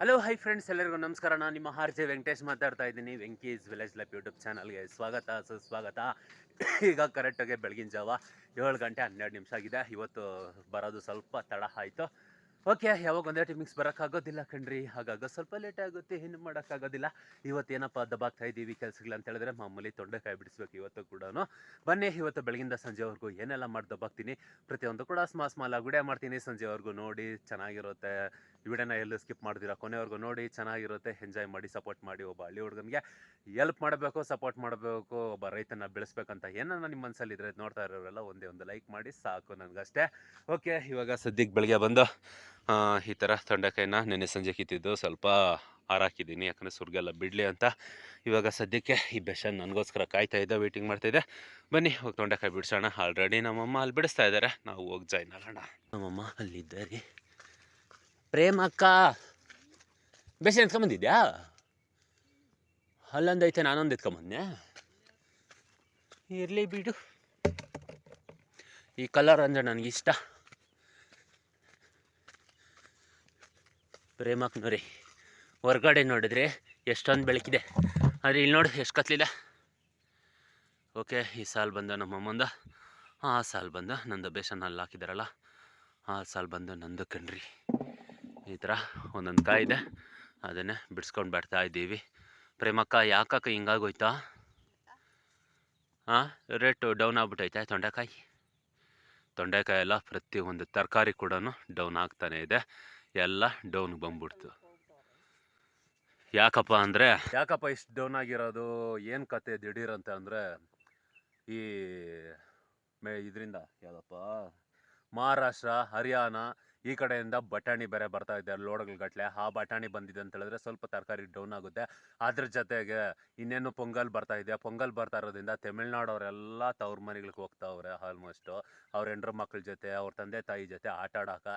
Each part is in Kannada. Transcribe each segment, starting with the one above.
ಹಲೋ ಹೈ ಫ್ರೆಂಡ್ಸ್ ಎಲ್ಲರಿಗೂ ನಮಸ್ಕಾರ. ನಾನು ನಿಮ್ಮ ಆರ್ ಜೆ ವೆಂಕಟೇಶ್ ಮಾತಾಡ್ತಾ ಇದ್ದೀನಿ. ವೆಂಕೀಸ್ ವಿಲೇಜ್ ಲೈಫ್ ಯೂಟ್ಯೂಬ್ ಚಾನಲ್ಗೆ ಸ್ವಾಗತ, ಸುಸ್ವಾಗತ. ಈಗ ಕರೆಕ್ಟಾಗಿ ಬೆಳಗಿನ ಜಾವ. ಏಳು ಗಂಟೆ ಹನ್ನೆರಡು ನಿಮಿಷ ಆಗಿದೆ. ಇವತ್ತು ಬರೋದು ಸ್ವಲ್ಪ ತಡ ಆಯಿತು. ಓಕೆ ಯಾವಾಗ ಒಂದೇ ಟೈಮಿಂಗ್ಸ್ ಬರೋಕ್ಕಾಗೋದಿಲ್ಲ ಕಣ್ರಿ. ಹಾಗಾಗ ಸ್ವಲ್ಪ ಲೇಟ್ ಆಗುತ್ತೆ. ಏನು ಮಾಡೋಕ್ಕಾಗೋದಿಲ್ಲ. ಇವತ್ತು ಏನಪ್ಪ ದಬ್ಬಾಗ್ತಾ ಇದ್ದೀವಿ ಕೆಲಸಗಳು ಅಂತ ಹೇಳಿದ್ರೆ ಮಾಮೂಲಿ ತೊಂಡೆಕಾಯಿ ಬಿಡಿಸ್ಬೇಕು ಇವತ್ತು ಕೂಡ ಬನ್ನಿ, ಇವತ್ತು ಬೆಳಗಿಂದ ಸಂಜೆವರೆಗೂ ಏನೆಲ್ಲ ಮಾಡಿ ದಬ್ಬಾಗ್ತೀನಿ. ಪ್ರತಿಯೊಂದು ಕೂಡ ಸ್ಮಾ ಸ್ಮಾಲ್ ಆಗಿ ವಿಡಿಯೋ ಮಾಡ್ತೀನಿ. ಸಂಜೆವರೆಗೂ ನೋಡಿ, ಚೆನ್ನಾಗಿರುತ್ತೆ. ವಿಡಿಯೋನ ಎಲ್ಲೂ ಸ್ಕಿಪ್ ಮಾಡ್ತಿರಾ ಕೊನೆವರೆಗೂ ನೋಡಿ, ಚೆನ್ನಾಗಿರುತ್ತೆ ಎಂಜಾಯ್ ಮಾಡಿ ಸಪೋರ್ಟ್ ಮಾಡಿ ಒಬ್ಬ ಹಳ್ಳಿ ಹುಡುಗನಿಗೆ ಎಲ್ಪ್ ಮಾಡಬೇಕು ಸಪೋರ್ಟ್ ಮಾಡಬೇಕು, ಒಬ್ಬ ರೈತನ ಬೆಳೆಸ್ಬೇಕಂತ ಏನನ್ನ ನಿಮ್ಮ ಮನಸ್ಸಲ್ಲಿ ಇದ್ರೆ ನೋಡ್ತಾ ಇರೋರೆಲ್ಲ ಒಂದೇ ಒಂದು ಲೈಕ್ ಮಾಡಿ, ಸಾಕು ನನಗಷ್ಟೇ. ಓಕೆ ಇವಾಗ ಸದ್ಯಕ್ಕೆ ಬೆಳಗ್ಗೆ ಬಂದು ಈ ಥರ ತೊಂಡೆಕಾಯಿನ ನೆನ್ನೆ ಸಂಜೆ ಕಿತ್ತಿದ್ದು ಸ್ವಲ್ಪ ಹಾರಾಕಿದ್ದೀನಿ ಯಾಕಂದರೆ ಸುರ್ಗೆಲ್ಲ ಬಿಡಲಿ ಅಂತ. ಇವಾಗ ಸದ್ಯಕ್ಕೆ ಈ ಬೆಷನ್ ನನಗೋಸ್ಕರ ಕಾಯ್ತಾ ಇದ್ದೆ ವೇಟಿಂಗ್ ಮಾಡ್ತಾ ಇದ್ದೆ. ಬನ್ನಿ, ಹೋಗಿ ತೊಂಡೆಕಾಯಿ ಬಿಡಿಸೋಣ. ಆಲ್ರೆಡಿ ನಮ್ಮಮ್ಮ ಅಲ್ಲಿ ಬಿಡಿಸ್ತಾ ಇದ್ದಾರೆ ನಾವು ಹೋಗಿ ಜಾಯ್ನ್ ಆಗೋಣ. ನಮ್ಮಮ್ಮ ಅಲ್ಲಿದ್ದಾರೆ. ಪ್ರೇಮ ಅಕ್ಕ ಬೇಸನ್ ಎತ್ಕೊಂಬಂದಿದ್ಯಾ? ಅಲ್ಲೊಂದೈತೆ ನಾನೊಂದು ಎತ್ಕೊಂಬಂದೆ. ಇರಲಿ ಬಿಡು. ಈ ಕಲರ್ ಅಂದರೆ ನನಗಿಷ್ಟ. ನೋಡಿ, ಹೊರಗಡೆ ನೋಡಿದ್ರೆ ಎಷ್ಟೊಂದು ಬೆಳಕಿದೆ. ಆದರೆ ಇಲ್ಲಿ ನೋಡಿ, ಎಷ್ಟು ಕತ್ಲಿಲ್ಲ ಓಕೆ, ಈ ಸಾಲು ಬಂದ ನಮ್ಮಮ್ಮಂದ ಆ ಸಾಲು ಬಂದ ನಂದು ಬೇಸನ್ ಅಲ್ಲಿ ಹಾಕಿದಾರಲ್ಲ. ಆ ಸಾಲು ಬಂದು ನಂದು ಕಣ್ರಿ. ಈ ಥರ ಒಂದೊಂದು ಕಾಯಿ ಇದೆ ಅದನ್ನೇ ಬಿಡಿಸ್ಕೊಂಡು ಬರ್ತಾ ಇದ್ದೀವಿ. ಪ್ರೇಮಕ್ಕ, ಯಾಕಕ್ಕ ಹಿಂಗಾಗೋಯ್ತಾ? ಹಾಂ ರೇಟು ಡೌನ್ ಆಗ್ಬಿಟ್ಟೈತೆ ತೊಂಡೆಕಾಯಿ. ತೊಂಡೆಕಾಯಿ ಎಲ್ಲ ಪ್ರತಿಯೊಂದು ತರಕಾರಿ ಕೂಡ ಡೌನ್ ಆಗ್ತಾನೆ ಇದೆ. ಎಲ್ಲ ಡೌನ್ ಬಂದ್ಬಿಡ್ತು. ಯಾಕಪ್ಪ ಅಂದರೆ ಯಾಕಪ್ಪ ಇಷ್ಟು ಡೌನ್ ಆಗಿರೋದು? ಏನು ಕತೆ ದಿಢೀರಂತೆ ಅಂದರೆ ಈ ಮೇ ಇದರಿಂದ ಯಾವುದಪ್ಪ? ಮಹಾರಾಷ್ಟ್ರ, ಹರಿಯಾಣ ಈ ಕಡೆಯಿಂದ ಬಟಾಣಿ ಬೇರೆ ಬರ್ತಾ ಇದೆ ಲೋಡ್ಗಳ ಗಟ್ಲೆ ಆ ಬಟಾಣಿ ಬಂದಿದೆ ಅಂತ ಹೇಳಿದ್ರೆ ಸ್ವಲ್ಪ ತರಕಾರಿ ಡೌನ್ ಆಗುತ್ತೆ. ಅದ್ರ ಜೊತೆಗೆ ಇನ್ನೇನು ಪೊಂಗಲ್ ಬರ್ತಾ ಇದೆ? ಪೊಂಗಲ್ ಬರ್ತಾ ಇರೋದ್ರಿಂದ ತಮಿಳ್ನಾಡವರೆಲ್ಲ ತವ್ರ ಮನೆಗಳಿಗೆ ಹೋಗ್ತಾವ್ರೆ ಆಲ್ಮೋಸ್ಟು ಅವ್ರ ಹೆಂಡ್ರ ಮಕ್ಳ ಜೊತೆ, ಅವ್ರ ತಂದೆ ತಾಯಿ ಜೊತೆ ಆಟ ಆಡೋಕೆ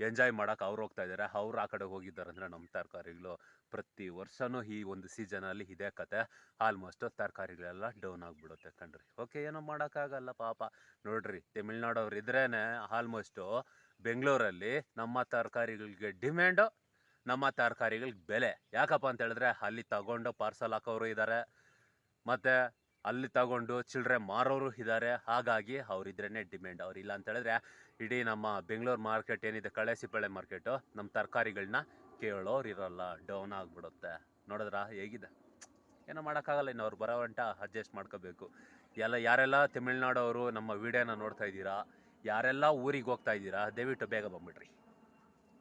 ಎಂಜಾಯ್ ಮಾಡೋಕೆ ಅವ್ರು ಹೋಗ್ತಾ ಇದ್ದಾರೆ ಅವ್ರು ಆ ಕಡೆ ಹೋಗಿದ್ದಾರೆ ಅಂದರೆ ನಮ್ಮ ತರಕಾರಿಗಳು ಪ್ರತಿ ವರ್ಷವೂ ಈ ಒಂದು ಸೀಸನಲ್ಲಿ ಇದೇ ಕತೆ. ಆಲ್ಮೋಸ್ಟ್ ತರಕಾರಿಗಳೆಲ್ಲ ಡೌನ್ ಆಗಿಬಿಡುತ್ತೆ ಕಣ್ರಿ. ಓಕೆ ಏನೋ ಮಾಡೋಕ್ಕಾಗಲ್ಲ ಪಾಪ. ನೋಡ್ರಿ, ತಮಿಳ್ನಾಡವ್ರು ಇದ್ರೇ ಆಲ್ಮೋಸ್ಟು ಬೆಂಗಳೂರಲ್ಲಿ ನಮ್ಮ ತರಕಾರಿಗಳಿಗೆ ಡಿಮ್ಯಾಂಡು ನಮ್ಮ ತರಕಾರಿಗಳಿಗೆ ಬೆಲೆ. ಯಾಕಪ್ಪ ಅಂತ ಹೇಳಿದ್ರೆ ಅಲ್ಲಿ ತಗೊಂಡು ಪಾರ್ಸಲ್ ಹಾಕೋರು ಇದ್ದಾರೆ ಮತ್ತು ಅಲ್ಲಿ ತಗೊಂಡು ಚಿಲ್ಲರೆ ಮಾರೋರು ಇದ್ದಾರೆ ಹಾಗಾಗಿ ಅವರಿದ್ರೇ ಡಿಮ್ಯಾಂಡ್ ಅವ್ರು ಇಲ್ಲ ಅಂತ ಹೇಳಿದ್ರೆ ಇಡೀ ನಮ್ಮ ಬೆಂಗಳೂರು ಮಾರ್ಕೆಟ್ ಏನಿದೆ ಕಳೆ ಸಿಪ್ಪಳೆ ಮಾರ್ಕೆಟು ನಮ್ಮ ತರಕಾರಿಗಳನ್ನ ಕೇಳೋರು ಇರೋಲ್ಲ. ಡೌನ್ ಆಗಿಬಿಡುತ್ತೆ. ನೋಡಿದ್ರ? ಹೇಗಿದೆ? ಏನೋ ಮಾಡೋಕ್ಕಾಗಲ್ಲ. ಇನ್ನು ಅವ್ರು ಬರೋ ಅಡ್ಜಸ್ಟ್ ಮಾಡ್ಕೋಬೇಕು. ಎಲ್ಲ ಯಾರೆಲ್ಲ ಅವರು ನಮ್ಮ ವಿಡಿಯೋನ ನೋಡ್ತಾ ಇದ್ದೀರಾ ಯಾರೆಲ್ಲ ಊರಿಗೆ ಹೋಗ್ತಾ ಇದ್ದೀರಾ ದಯವಿಟ್ಟು ಬೇಗ ಬಂದ್ಬಿಡ್ರಿ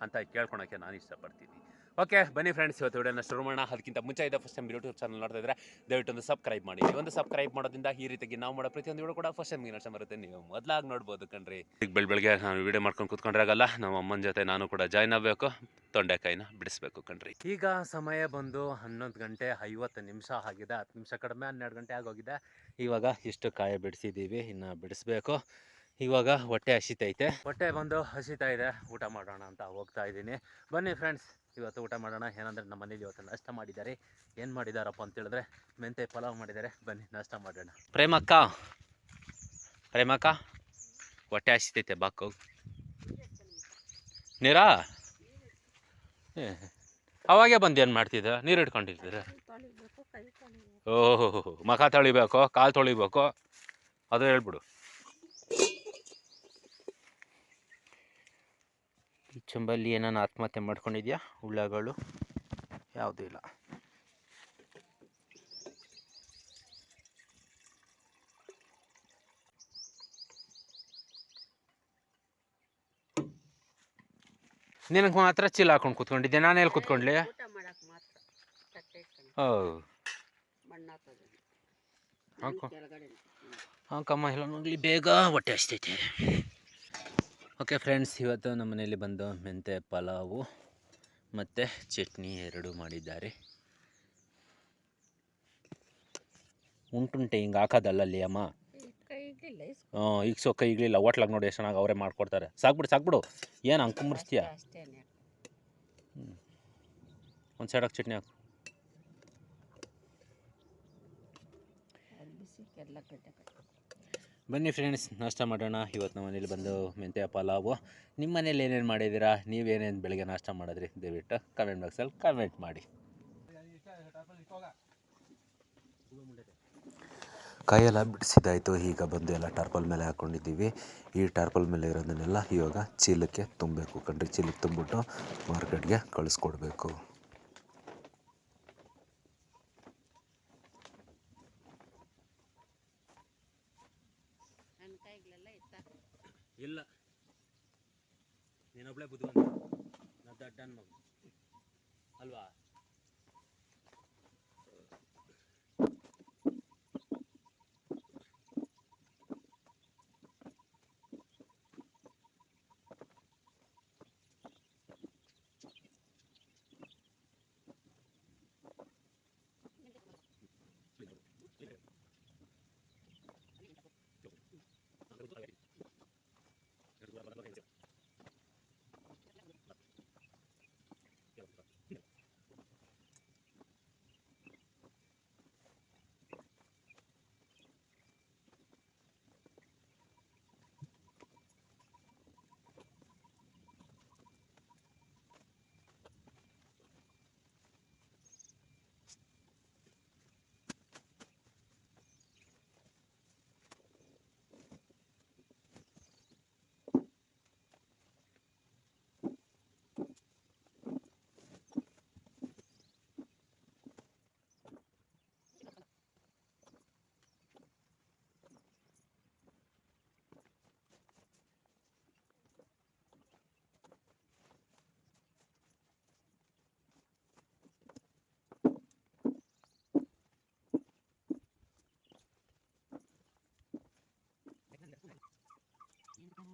ಅಂತ ಕೇಳ್ಕೊಳಕ್ಕೆ ನಾನು ಇಷ್ಟಪಡ್ತೀನಿ. ಓಕೆ ಬನ್ನಿ ಫ್ರೆಂಡ್ಸ್ ಇವತ್ತು ವಿಡಿಯೋನ ಶುರು ಮಾಡೋಣ. ಅದಕ್ಕಿಂತ ಮುಂಚೆ ಇದೆ ಫಸ್ಟ್ ಟೈಮ್ ಯೂಟ್ಯೂಬ್ ಚಾನಲ್ ನೋಡ್ತಾ ಇದ್ದರೆ ದಯವಿಟ್ಟು ಒಂದು ಸಬ್ಸ್ಕ್ರೈಬ್ ಮಾಡಿ. ಒಂದು ಸಬ್ಸ್ಕ್ರೈಬ್ ಮಾಡೋದ್ರಿಂದ ಈ ರೀತಿಯಾಗಿ ನಾವು ಮಾಡೋ ಪ್ರತಿಯೊಂದು ವಿಡಿಯೋ ಕೂಡ ಫಸ್ಟ್ ಟೈಮ್ ನಷ್ಟ ಬರುತ್ತೆ. ನೀವು ಮೊದಲಾಗಿ ನೋಡ್ಬೋದು ಕಣ್ರಿ. ಈಗ ಬೆಳ ಬೆಳಗ್ಗೆ ನಾನು ವಿಡಿಯೋ ಮಾಡ್ಕೊಂಡು ಕೂತ್ಕೊಂಡ್ರಾಗಲ್ಲ ನಮ್ಮ ಅಮ್ಮನ ಜೊತೆ ನಾನು ಕೂಡ ಜಾಯ್ನ್ ಆಗಬೇಕು. ತೊಂಡೆಕಾಯಿನ ಬಿಡಿಸ್ಬೇಕು ಕಣ್ರಿ. ಈಗ ಸಮಯ ಬಂದು ಹನ್ನೊಂದು ಗಂಟೆ ಐವತ್ತು ನಿಮಿಷ ಆಗಿದೆ. ಹತ್ತು ನಿಮಿಷ ಕಡಿಮೆ ಹನ್ನೆರಡು ಗಂಟೆ ಆಗೋಗಿದೆ. ಇವಾಗ ಇಷ್ಟು ಕಾಯಿ ಬಿಡಿಸಿದ್ದೀವಿ. ಇನ್ನು ಬಿಡಿಸ್ಬೇಕು. ಇವಾಗ ಹೊಟ್ಟೆ ಹಸಿತೈತೆ. ಹೊಟ್ಟೆ ಬಂದು ಹಸಿತಾ ಇದೆ. ಊಟ ಮಾಡೋಣ ಅಂತ ಹೋಗ್ತಾ ಇದ್ದೀನಿ. ಬನ್ನಿ ಫ್ರೆಂಡ್ಸ್ ಇವತ್ತು ಊಟ ಮಾಡೋಣ. ಏನಂದ್ರೆ ನಮ್ಮ ಮನೇಲಿ ಇವತ್ತು ನಾಷ್ಟ ಮಾಡಿದ್ದಾರೆ. ಏನು ಮಾಡಿದಾರಪ್ಪ ಅಂತ ಹೇಳಿದ್ರೆ ಮೆಂತೆ ಪಲಾವ್ ಮಾಡಿದ್ದಾರೆ. ಬನ್ನಿ ನಾಷ್ಟ ಮಾಡೋಣ. ಪ್ರೇಮಕ್ಕ ಪ್ರೇಮಕ್ಕ ಹೊಟ್ಟೆ ಹಸಿತೈತೆ ಬಾಕು ನೀರಾ? ಅವಾಗೆ ಬಂದು ಏನು ಮಾಡ್ತಿದ್ದ? ನೀರು ತೊಳಿಬೇಕು ಓಹೋ ಮಖ ತೊಳಿಬೇಕು ಕಾಲು ತೊಳಿಬೇಕು? ಅದು ಹೇಳ್ಬಿಡು. ಚಂಬಲ್ಲಿ ಏನಾನ ಆತ್ಮಹತ್ಯೆ ಮಾಡ್ಕೊಂಡಿದ್ಯಾ? ಹುಳಗಳು? ಯಾವುದೂ ಇಲ್ಲ. ನಿನಗೆ ಮಾತ್ರ ಚೀಲ ಹಾಕೊಂಡು ಕೂತ್ಕೊಂಡಿದ್ದೆ ನಾನು ಎಲ್ಲಿ ಕೂತ್ಕೊಂಡ್ಲಿ? ಓ ಹಾಂ. ಕಮ್ಮ ಇಲ್ಲ ನೋಡಲಿ ಬೇಗ ಹೊಟ್ಟೆ ಹಸ್ತೈತೆ. ಓಕೆ ಫ್ರೆಂಡ್ಸ್ ಇವತ್ತು ನಮ್ಮ ಮನೆಯಲ್ಲಿ ಬಂದು ಮೆಂತೆ ಪಲಾವು ಮತ್ತು ಚಟ್ನಿ ಎರಡು ಮಾಡಿದ್ದಾರೆ. ಉಂಟುಂಟೆ ಹಿಂಗೆ ಹಾಕೋದಲ್ಲಲ್ಲಿ ಅಮ್ಮ ಹಾಂ ಹ್ಞೂ ಈಗ ಸೊ ಕೈ ಇಗ್ಲಿಲ್ಲ ಹೋಟ್ಲಾಗ ನೋಡಿ ಎಷ್ಟು ಚೆನ್ನಾಗಿ ಅವರೇ ಮಾಡ್ಕೊಡ್ತಾರೆ. ಸಾಕ್ಬಿಡು ಸಾಕ್ಬಿಡು. ಏನು ಹಂಗೆ ಅಷ್ಟೇನೆ ಒಂದು ಸೈಡಾಗಿ ಚಟ್ನಿ ಹಾಕು ಅದು ಬಿಸಿ ಎಲ್ಲ ಗಡ್ಡೆ ಕಟ್ಟಿ ಬನ್ನಿ ಫ್ರೆಂಡ್ಸ್ ನಾಷ್ಟ ಮಾಡೋಣ. ಇವತ್ತು ನಮ್ಮ ಮನೇಲಿ ಬಂದು ಮೆಂತ್ಯ ಪಲಾವು. ನಿಮ್ಮ ಮನೇಲಿ ಏನೇನು ಮಾಡಿದ್ದೀರಾ? ನೀವೇನೇನು ಬೆಳಗ್ಗೆ ನಾಷ್ಟ ಮಾಡಿದ್ರಿ? ದಯವಿಟ್ಟು ಕಮೆಂಟ್ ಬಾಕ್ಸಲ್ಲಿ ಕಮೆಂಟ್ ಮಾಡಿ. ಕೈಯೆಲ್ಲ ಬಿಡಿಸಿದಾಯಿತು ಈಗ ಬಂದು ಎಲ್ಲ ಟಾರ್ಪಲ್ ಮೇಲೆ ಹಾಕ್ಕೊಂಡಿದ್ದೀವಿ ಈ ಟಾರ್ಪಲ್ ಮೇಲೆ ಇರೋದನ್ನೆಲ್ಲ ಇವಾಗ ಚೀಲಕ್ಕೆ ತುಂಬಬೇಕು ಕಣ್ರಿ, ಚೀಲಕ್ಕೆ ತುಂಬಿಟ್ಟು ಮಾರ್ಕೆಟ್ಗೆ ಕಳಿಸ್ಕೊಡ್ಬೇಕು. ಇಲ್ಲ. ನೀನೊಬ್ಳೆ ಬುದ್ಧಿವಂತ. ನಾ ದಡ್ಡನ್ ಮಗು. ಅಲ್ವಾ?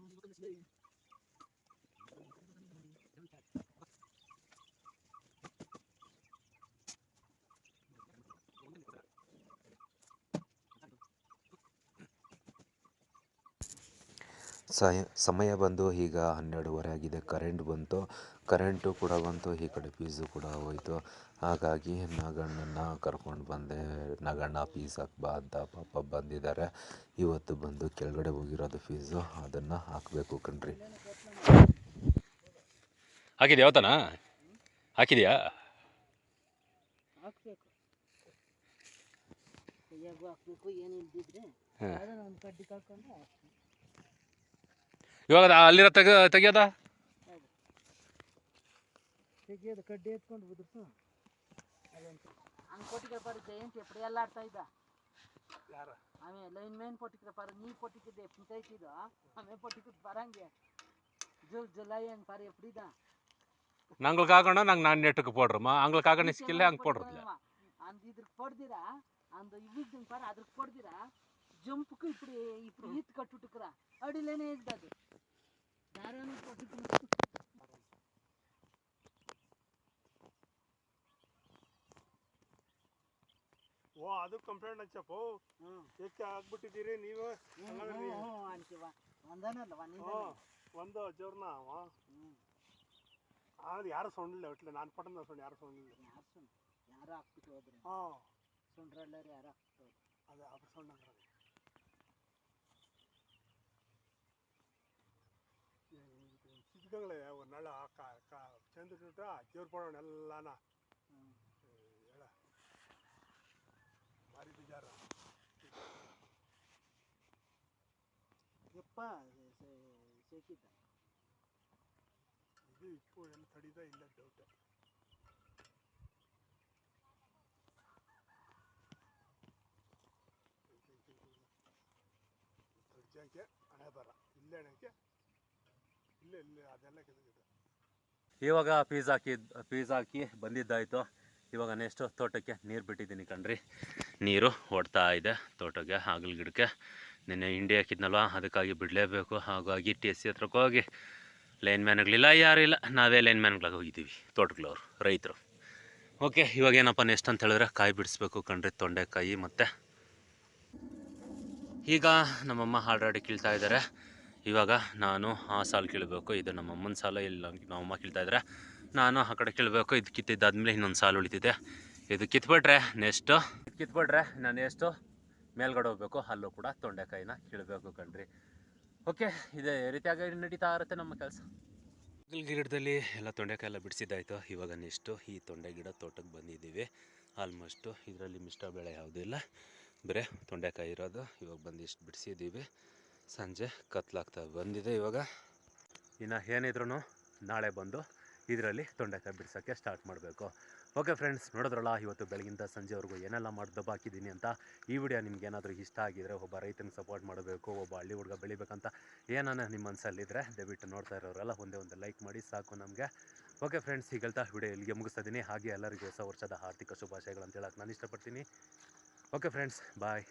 Muslims name. ಸಯ ಸಮಯ ಬಂದು ಈಗ ಹನ್ನೆರಡುವರೆ ಆಗಿದೆ. ಕರೆಂಟ್ ಬಂತು. ಕರೆಂಟು ಕೂಡ ಬಂತು. ಈ ಕಡೆ ಪೀಸು ಕೂಡ ಹೋಯಿತು. ಹಾಗಾಗಿ ನಾಗಣ್ಣನ ಕರ್ಕೊಂಡು ಬಂದೆ. ನಾಗಣ್ಣ ಪೀಸ್ ಹಾಕ್ಬಾ ಅಂತ ಪಾಪ ಬಂದಿದ್ದಾರೆ. ಇವತ್ತು ಬಂದು ಕೆಳಗಡೆ ಹೋಗಿರೋದು ಫೀಸು. ಅದನ್ನು ಹಾಕಬೇಕು ಕಣ್ರಿ. ಹಾಕಿದ್ಯಾ ಯಾವತ್ತನ? ಹಾಕಿದ್ಯಾ? ಹಾಕ್ಬೇಕು. ಕಡ್ಡಿ ಹಾಕ್ಬೇಕು ಏನು ಇಲ್ದಿದ್ರೆ ಹಾ. ಅದನ್ನ ಒಂದು ಕಡ್ಡಿ ಕಳ್ಕೊಂಡು ಹಾಕ್ಬೇಕು ಇವಾಗ ಅಲ್ಲಿರ ತೆಗ ತೆಗಿಯೋದ? ತೆಗಿಯೋದು ಕಡ್ಡಿ ಎತ್ಕೊಂಡು ಉದುರ್ಸು ಅಂಕೋಟಿಗೆ ಬರ ಜಯಂತಿ ಎಪ್ಪಡಿ ಎಲ್ಲ ಆಡ್ತಾ ಯಾರು? ಆಮೇಲೆ ಲೈನ್ ಮೇನ್ ಪೊಟ್ಟಿಕ್ರೆ ಪರ ನೀ ಪೊಟ್ಟಿಕ್ಕಿದ್ದೆ ಪುಂತೈತಿದ ಆಮೇಲೆ ಪೊಟ್ಟಿಕ್ಕಿದ್ ಬರಂಗೆ. ಜೂಲ್ ಜುಲೈ ಹಂಗೆ ಪರ ಎಪ್ಪಡಿದ ನಂಗ್ಳಕ್ಕೆ ಹಾಕೋಣ ನಂಗೆ ನಾನು ನೆಟ್ಟಕ್ಕೆ ಪೋಡ್ರಮ್ಮ ಅಂಗ್ಳಕ್ಕೆ ಹಾಕೋಣ ಸಿಕ್ಕಿಲ್ಲ ಹಂಗೆ ಪೋಡ್ರಲ್ಲ ಅಂದ್ ಇದ್ರಕ್ಕೆ ಪಡ್ದಿರಾ ಪರ ಅದ್ರಕ್ಕೆ ಪಡ್ದಿರಾ ಜಂಪ್ಗೆ ಇಪ್ಪಡಿ ಇಪ್ಪಡಿ ಹಿತ್ತು ಕಟ್ಟುಟುಕ್ರ. ಅಡಿಲೇನೆ ಇದ್ದದು ಓ ಅದು ಕಂಪ್ಲೇಂಟ್ ಹಚ್ಚಪ್ಪ ಏಕೆ ಆಗ್ಬಿಟ್ಟಿದ್ದೀರಿ ನೀವು. ಅಂತೀವ ಒಂದನಲ್ಲ ಹ್ಞೂ ಒಂದು ಜೋರ್ನ ಅವ. ಆದ್ರೆ ಯಾರು ಸೊಂಡಿಲ್ಲ ಒಟ್ಲೆ ನಾನು ಪಟ್ಟಣ ಸೊಂಡು ಯಾರು ಸೊಂಡಿಲ್ಲ. ಯಾರು ಸುಮ್ ಯಾರು ಹಾಕ್ಬಿಟ್ಟು ಹೋದ್ರೆ? ಹಾಂ ಸುಂಡ್ರಲ್ಲರು ಯಾರು ಹಾಕ್ಬಿಟ್ಟು ಹೋದ್ರು? ಅದೇ ಅದು ಸೊಂಡ ಸಿದ್ಧಗಳೇ ಒಂದು ನಾಳೆ ಕಾ ಕಾ ಚಂದ್ರಟ ದೇವ್ರ ಪಡೋಣ ಎಲ್ಲಾನ ಹ್ಮ್. ಹೇಳ ಭಾರಿ ಬಿಜಾರ ಯಪ್ಪ ಸೇಕಿದ್ದ ಇದು ಇಪ್ಪು ಎಲ್ಲ ತಡಿದ ಇಲ್ಲ ಡೌಟ್ ಇವಾಗ ಪೀಸ್ ಹಾಕಿ ಪೀಸ್ ಹಾಕಿ ಬಂದಿದ್ದಾಯಿತು. ಇವಾಗ ನೆಕ್ಸ್ಟು ತೋಟಕ್ಕೆ ನೀರು ಬಿಟ್ಟಿದ್ದೀನಿ ಕಣ್ರಿ. ನೀರು ಓಡ್ತಾ ಇದೆ ತೋಟಕ್ಕೆ, ಹಾಗಲ್ ಗಿಡಕ್ಕೆ. ನಿನ್ನೆ ಹಿಂಡಿ ಹಾಕಿದ್ನಲ್ವ, ಅದಕ್ಕಾಗಿ ಬಿಡಲೇಬೇಕು. ಹಾಗಾಗಿ ಟಿ ಎಸ್ ಸಿ ಹತ್ರಕ್ಕೆ ಹೋಗಿ ಲೈನ್ ಮ್ಯಾನ್ಗಳಿಲ್ಲ ಯಾರೂ ಇಲ್ಲ. ನಾವೇ ಲೈನ್ ಮ್ಯಾನ್ಗಳಿಗೆ ಹೋಗಿದ್ದೀವಿ, ತೋಟಗಳವ್ರು, ರೈತರು. ಓಕೆ ಇವಾಗ ಏನಪ್ಪ ನೆಕ್ಸ್ಟ್ ಅಂತ ಹೇಳಿದ್ರೆ ಕಾಯಿ ಬಿಡಿಸ್ಬೇಕು ಕಣ್ರಿ, ತೊಂಡೆಕಾಯಿ ಮತ್ತು. ಈಗ ನಮ್ಮಮ್ಮ ಆಲ್ರೆಡಿ ಕೀಳ್ತಾ ಇದ್ದಾರೆ ಇವಾಗ ನಾನು ಆ ಸಾಲು ಕೇಳಬೇಕು, ಇದು ನಮ್ಮ ಅಮ್ಮನ ಸಾಲು, ಇಲ್ಲಿ ನಮ್ಮಮ್ಮ ಕೇಳ್ತಾ ಇದ್ದಾರೆ ನಾನು ಆ ಕಡೆ ಕೇಳಬೇಕು, ಇದು ಕಿತ್ತಿದ್ದಾದ್ಮೇಲೆ ಇನ್ನೊಂದು ಸಾಲು ಉಳಿತಿದೆ. ಇದು ಕಿತ್ಬಿಟ್ರೆ ನೆಕ್ಸ್ಟು ಕಿತ್ಬಿಟ್ರೆ ನಾನು ಎಷ್ಟು ಮೇಲ್ಗಡೆ ಹೋಗ್ಬೇಕು, ಅಲ್ಲೂ ಕೂಡ ತೊಂಡೆಕಾಯಿನ ಕೀಳಬೇಕು ಕಣ್ರಿ. ಓಕೆ ಇದೇ ರೀತಿಯಾಗಿ ನಡೀತಾ ಇರುತ್ತೆ ನಮ್ಮ ಕೆಲಸ. ಗಿಡದಲ್ಲಿ ಎಲ್ಲ ತೊಂಡೆಕಾಯಿ ಎಲ್ಲ ಬಿಡಿಸಿದ್ದಾಯ್ತು. ಇವಾಗ ನೆಕ್ಸ್ಟು ಈ ತೊಂಡೆ ಗಿಡ ತೋಟಕ್ಕೆ ಬಂದಿದ್ದೀವಿ. ಆಲ್ಮೋಸ್ಟು ಇದರಲ್ಲಿ ಮಿಷ್ಟ ಬೆಳೆ ಯಾವುದೂ ಇಲ್ಲ. ಬರೀ ತೊಂಡೆಕಾಯಿ ಇರೋದು. ಇವಾಗ ಬಂದಿಷ್ಟು ಬಿಡಿಸಿದ್ದೀವಿ. ಸಂಜೆ ಕತ್ಲಾಗ್ತಾ ಬಂದಿದೆ ಇವಾಗ. ಇನ್ನು ಏನಿದ್ರು ನಾಳೆ ಬಂದು ಇದರಲ್ಲಿ ತೊಂಡೆಕಾಯಿ ಬಿಡ್ಸೋಕ್ಕೆ ಸ್ಟಾರ್ಟ್ ಮಾಡಬೇಕು. ಓಕೆ ಫ್ರೆಂಡ್ಸ್ ನೋಡಿದ್ರಲ್ಲ, ಇವತ್ತು ಬೆಳಗಿಂದ ಸಂಜೆವರೆಗೂ ಏನೆಲ್ಲ ಮಾಡಿ ದಬ್ಬ ಹಾಕಿದ್ದೀನಿ ಅಂತ. ಈ ವಿಡಿಯೋ ನಿಮ್ಗೆ ಏನಾದರೂ ಇಷ್ಟ ಆಗಿದ್ರೆ ಒಬ್ಬ ರೈತನಿಗೆ ಸಪೋರ್ಟ್ ಮಾಡಬೇಕು, ಒಬ್ಬ ಹಳ್ಳಿ ಹುಡುಗ ಬೆಳಿಬೇಕಂತ ಏನಾನ ನಿಮ್ಮ ಮನಸ್ಸಲ್ಲಿದ್ದರೆ ದಯವಿಟ್ಟು ನೋಡ್ತಾ ಇರೋರೆಲ್ಲ ಒಂದೇ ಒಂದು ಲೈಕ್ ಮಾಡಿ, ಸಾಕು ನಮಗೆ. ಓಕೆ ಫ್ರೆಂಡ್ಸ್ ಈಗ ಹೇಳ್ತಾ ವಿಡಿಯೋ ಇಲ್ಲಿಗೆ ಮುಗಿಸ್ತಿದ್ದೀನಿ ಹಾಗೆ ಎಲ್ಲರಿಗೂ ಹೊಸ ವರ್ಷದ ಆರ್ಥಿಕ ಶುಭಾಶಯಗಳು ಅಂತ ಹೇಳಕ್ಕೆ ನಾನು ಇಷ್ಟಪಡ್ತೀನಿ. Okay friends bye